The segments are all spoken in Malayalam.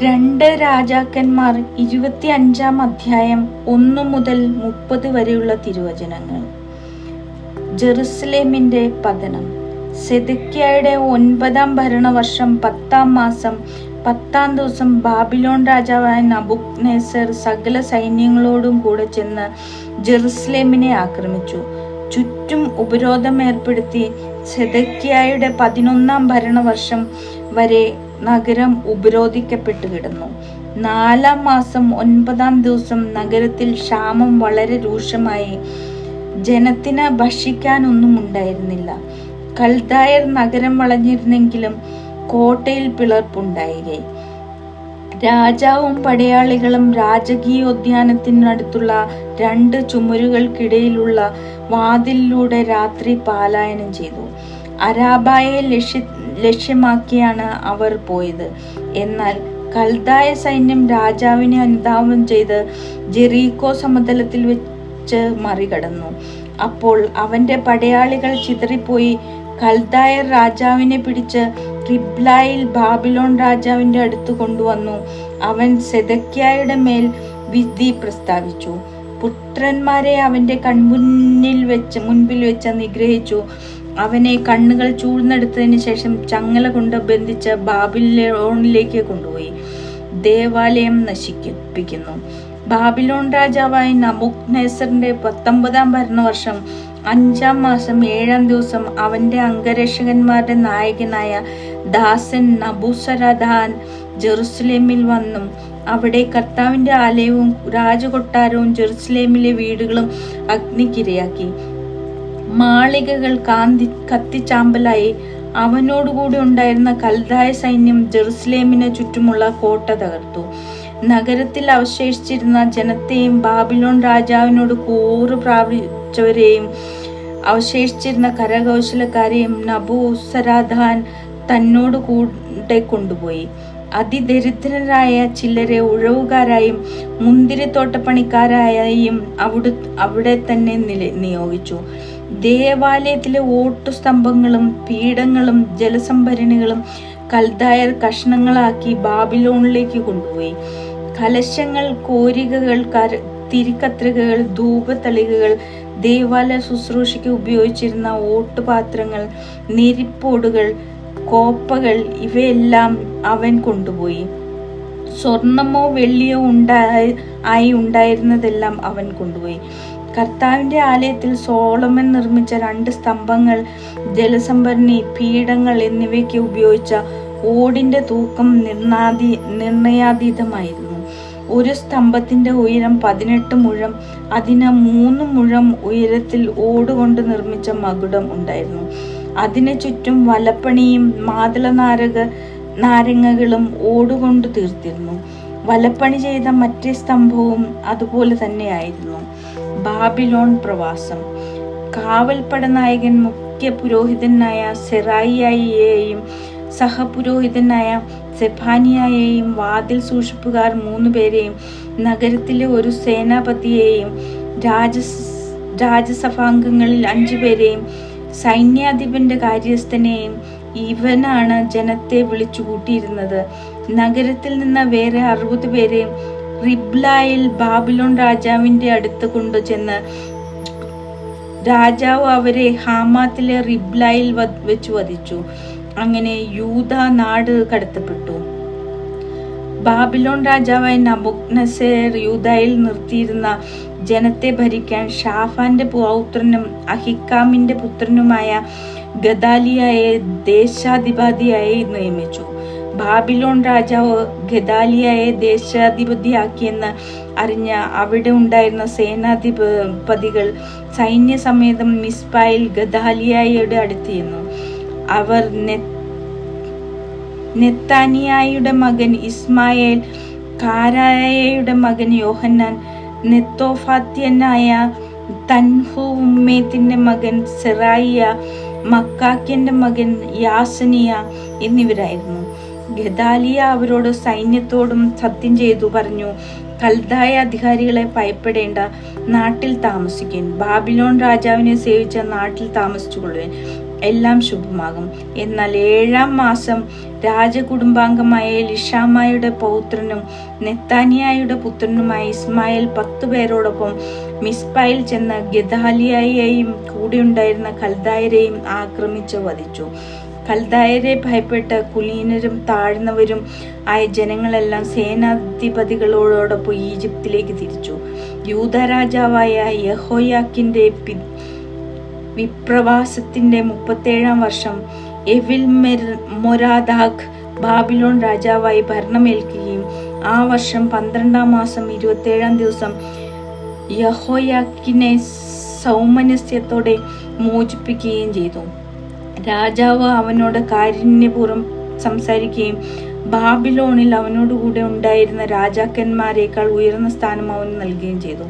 രണ്ട് രാജാക്കന്മാർ ഇരുപത്തി അഞ്ചാം അധ്യായം ഒന്ന് മുതൽ മുപ്പത് വരെയുള്ള തിരുവചനങ്ങൾ. ജെറുസലേമിന്റെ പതനം. സെദക്കിയയുടെ ഒൻപതാം ഭരണവർഷം പത്താം മാസം പത്താം ദിവസം ബാബിലോൺ രാജാവായ നബുക്നേസർ സകല സൈന്യങ്ങളോടും കൂടെ ചെന്ന് ജെറുസലേമിനെ ആക്രമിച്ചു. ചുറ്റും ഉപരോധം ഏർപ്പെടുത്തി സെദക്കിയായുടെ പതിനൊന്നാം ഭരണവർഷം വരെ നഗരം ഉപരോധിക്കപ്പെട്ടു കിടന്നു. നാലാം മാസം ഒൻപതാം ദിവസം നഗരത്തിൽ ക്ഷാമം വളരെ രൂക്ഷമായി. ജനത്തിന് ഭക്ഷിക്കാനൊന്നും ഉണ്ടായിരുന്നില്ല. കൽദായർ നഗരം വളഞ്ഞിരുന്നെങ്കിലും കോട്ടയിൽ പിളർപ്പുണ്ടായിരേ രാജാവും പടയാളികളും രാജകീയോദ്യാനത്തിനടുത്തുള്ള രണ്ട് ചുമരുകൾക്കിടയിലുള്ള വാതിലിലൂടെ രാത്രി പാലായനം ചെയ്തു. അരാബായെ ലക്ഷ്യ ലക്ഷ്യമാക്കിയാണ് അവർ പോയത്. എന്നാൽ കൽദായ സൈന്യം രാജാവിനെ അനുധാവനം ചെയ്ത് ജെറീകോ സമതലത്തിൽ വെച്ച് മറികടന്നു. അപ്പോൾ അവന്റെ പടയാളികൾ ചിതറിപ്പോയി കൽദായർ രാജാവിനെ പിടിച്ച് റിബ്ലായിൽ ബാബിലോൺ രാജാവിന്റെ അടുത്ത് കൊണ്ടുവന്നു. അവൻ സെതക്യായുടെ മേൽ വിധി പ്രസ്താവിച്ചു. പുത്രന്മാരെ അവന്റെ കൺമുന്നിൽ വെച്ച് മുൻപിൽ വെച്ച് നിഗ്രഹിച്ചു. അവനെ കണ്ണുകൾ ചൂഴ്ന്നെടുത്തതിന് ശേഷം ചങ്ങല കൊണ്ട് ബന്ധിച്ച് ബാബിലോണിലേക്ക് കൊണ്ടുപോയി. ദേവാലയം നശിപ്പിക്കുന്നു. ബാബിലോൺ രാജാവായ നബുക് നെസറിന്റെ പത്തൊമ്പതാം ഭരണവർഷം അഞ്ചാം മാസം ഏഴാം ദിവസം അവന്റെ അംഗരക്ഷകന്മാരുടെ നായകനായ ദാസൻ നബുസരദാൻ ജെറുസലേമിൽ വന്നും. അവിടെ കർത്താവിന്റെ ആലയവും രാജകൊട്ടാരവും ജെറുസലേമിലെ വീടുകളും അഗ്നിക്കിരയാക്കി. മാളികകൾ കാന്തി കത്തിച്ചാമ്പലായി. അവനോടുകൂടി ഉണ്ടായിരുന്ന കൽദായ സൈന്യം ജെറുസലേമിന് ചുറ്റുമുള്ള കോട്ട തകർത്തു. നഗരത്തിൽ അവശേഷിച്ചിരുന്ന ജനത്തെയും ബാബിലോൺ രാജാവിനോട് കൂറ് പ്രാപിച്ചവരെയും അവശേഷിച്ചിരുന്ന കരകൗശലക്കാരെയും നബൂസരാധാൻ തന്നോട് കൂടെ കൊണ്ടുപോയി. അതിദരിദ്രരായ ചിലരെ ഉഴവുകാരായും മുന്തിരിത്തോട്ടപ്പണിക്കാരായും അവിടെ അവിടെ തന്നെ നില നിയോഗിച്ചു. ദേവാലയത്തിലെ ഓട്ടുസ്തംഭങ്ങളും പീഠങ്ങളും ജലസംഭരണികളും കൽദായർ കഷ്ണങ്ങളാക്കി ബാബിലോണിലേക്ക് കൊണ്ടുപോയി. കലശങ്ങൾ കോരികകൾ കര തിരിക്കത്രികകൾ ധൂപത്തളികകൾ ദേവാലയ ശുശ്രൂഷയ്ക്ക് ഉപയോഗിച്ചിരുന്ന ഓട്ടുപാത്രങ്ങൾ നെരിപ്പോടുകൾ കോപ്പകൾ ഇവയെല്ലാം അവൻ കൊണ്ടുപോയി. സ്വർണമോ വെള്ളിയോ ഉണ്ടായി ആയി ഉണ്ടായിരുന്നതെല്ലാം അവൻ കൊണ്ടുപോയി. കർത്താവിന്റെ ആലയത്തിൽ സോളമൻ നിർമ്മിച്ച രണ്ട് സ്തംഭങ്ങൾ ജലസംഭരണി പീഠങ്ങൾ എന്നിവയ്ക്ക് ഉപയോഗിച്ച ഓടിന്റെ തൂക്കം നിർണാതി നിർണയാതീതമായിരുന്നു. ഒരു സ്തംഭത്തിന്റെ ഉയരം പതിനെട്ട് മുഴം അതിന് മൂന്ന് മുഴം ഉയരത്തിൽ ഓടുകൊണ്ട് നിർമ്മിച്ച മകുടം ഉണ്ടായിരുന്നു. അതിനു ചുറ്റും വലപ്പണിയും മാതള നാരക നാരങ്ങകളും ഓടുകൊണ്ട് തീർത്തിരുന്നു. വലപ്പണി ചെയ്ത മറ്റേ സ്തംഭവും അതുപോലെ തന്നെയായിരുന്നു. ബാബിലോൺ പ്രവാസം. കാവൽപ്പട നായകൻ മുഖ്യ പുരോഹിതനായ സെറായിയെയും സഹപുരോഹിതനായ സെഫാനിയായെയും വാതിൽ സൂക്ഷിപ്പുകാർ മൂന്നുപേരെയും നഗരത്തിലെ ഒരു സേനാപതിയെയും രാജ രാജസഭാംഗങ്ങളിൽ അഞ്ചുപേരെയും സൈന്യാധിപന്റെ കാര്യസ്ഥനെയും ഇവനാണ് ജനത്തെ വിളിച്ചു കൂട്ടിയിരുന്നത് നഗരത്തിൽ നിന്ന് വേറെ അറുപത് പേരെ റിബ്ലായിൽ ബാബിലോൺ രാജാവിന്റെ അടുത്ത് കൊണ്ടുചെന്ന് രാജാവ് അവരെ ഹാമാത്തിലെ റിബ്ലായിൽ വെച്ച് വധിച്ചു അങ്ങനെ യൂത നാട് കടത്തപ്പെട്ടു. ബാബിലോൺ രാജാവായ നബുക്നസേർ യൂതയിൽ നിർത്തിയിരുന്ന ജനത്തെ ഭരിക്കാൻ ഷാഫാന്റെ പൗത്രനും അഹിക്കാമിന്റെ പുത്രനുമായ ഗദാലിയായെ ദേശാധിപതിയായി നിയമിച്ചു. ബാബിലോൺ രാജാവ് ഗദാലിയായെ ദേശാധിപതിയാക്കിയെന്ന് അറിഞ്ഞ അവിടെ ഉണ്ടായിരുന്ന സേനാധിപതികൾ സൈന്യസമേതം മിസ്ബായിൽ ഗദാലിയായുടെ അടുത്തിരുന്നു അവർ നെത്താനിയായുടെ മകൻ ഇസ്മായേൽ കാരായയുടെ മകൻ യോഹന്നാൻ നെത്തോഫാത്യനായ തൻഹുമ്മേത്തിന്റെ മകൻ സെറായിയ മക്കാക്കിന്റെ മകൻ യാസനിയ എന്നിവരായിരുന്നു. ഗദാലിയ അവരോട് സൈന്യത്തോടും സത്യം ചെയ്തു പറഞ്ഞു കൽതായ അധികാരികളെ ഭയപ്പെടേണ്ട നാട്ടിൽ താമസിക്കാൻ. ബാബിലോൺ രാജാവിനെ സേവിച്ച നാട്ടിൽ താമസിച്ചുകൊള്ളുവാൻ. എല്ലാം ശുഭമാകും. എന്നാൽ ഏഴാം മാസം രാജകുടുംബാംഗമായ ലിഷാമായുടെ പൗത്രനും നെത്താനിയായുടെ പുത്രനുമായ ഇസ്മായിൽ പത്തു പേരോടൊപ്പം മിസ്ബയിൽ ചെന്ന ഗദാലിയായെയും കൂടെയുണ്ടായിരുന്ന കൽദായരെയും ആക്രമിച്ച് വധിച്ചു. കൽദായരെ ഭയപ്പെട്ട കുലീനരും താഴ്ന്നവരും ആയ ജനങ്ങളെല്ലാം സേനാധിപതികളോടൊപ്പം ഈജിപ്തിലേക്ക് തിരിച്ചു. യൂത രാജാവായ യഹോയാക്കിന്റെ പി വിപ്രവാസത്തിന്റെ മുപ്പത്തേഴാം വർഷം എവിൽ മൊരാദാഖ് ബാബിലോൺ രാജാവായി ഭരണമേൽക്കുകയും ആ വർഷം പന്ത്രണ്ടാം മാസം ഇരുപത്തേഴാം ദിവസം യഹോയാക്കിനെ സൗമനസ്യത്തോടെ മോചിപ്പിക്കുകയും ചെയ്തു. രാജാവ് അവനോട് കാരുണ്യപൂർവം സംസാരിക്കുകയും ബാബിലോണിൽ അവനോടുകൂടെ ഉണ്ടായിരുന്ന രാജാക്കന്മാരെക്കാൾ ഉയർന്ന സ്ഥാനം അവന് നൽകുകയും ചെയ്തു.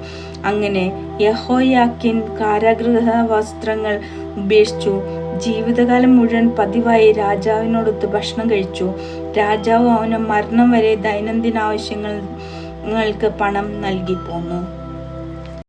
അങ്ങനെ യഹോയാക്കിൻ കാരാഗൃഹ വസ്ത്രങ്ങൾ ഉപേക്ഷിച്ചു. ജീവിതകാലം മുഴുവൻ പതിവായി രാജാവിനോടൊത്ത് ഭക്ഷണം കഴിച്ചു. രാജാവ് അവന് മരണം വരെ ദൈനംദിന ആവശ്യങ്ങൾക്ക് പണം നൽകി പോന്നു.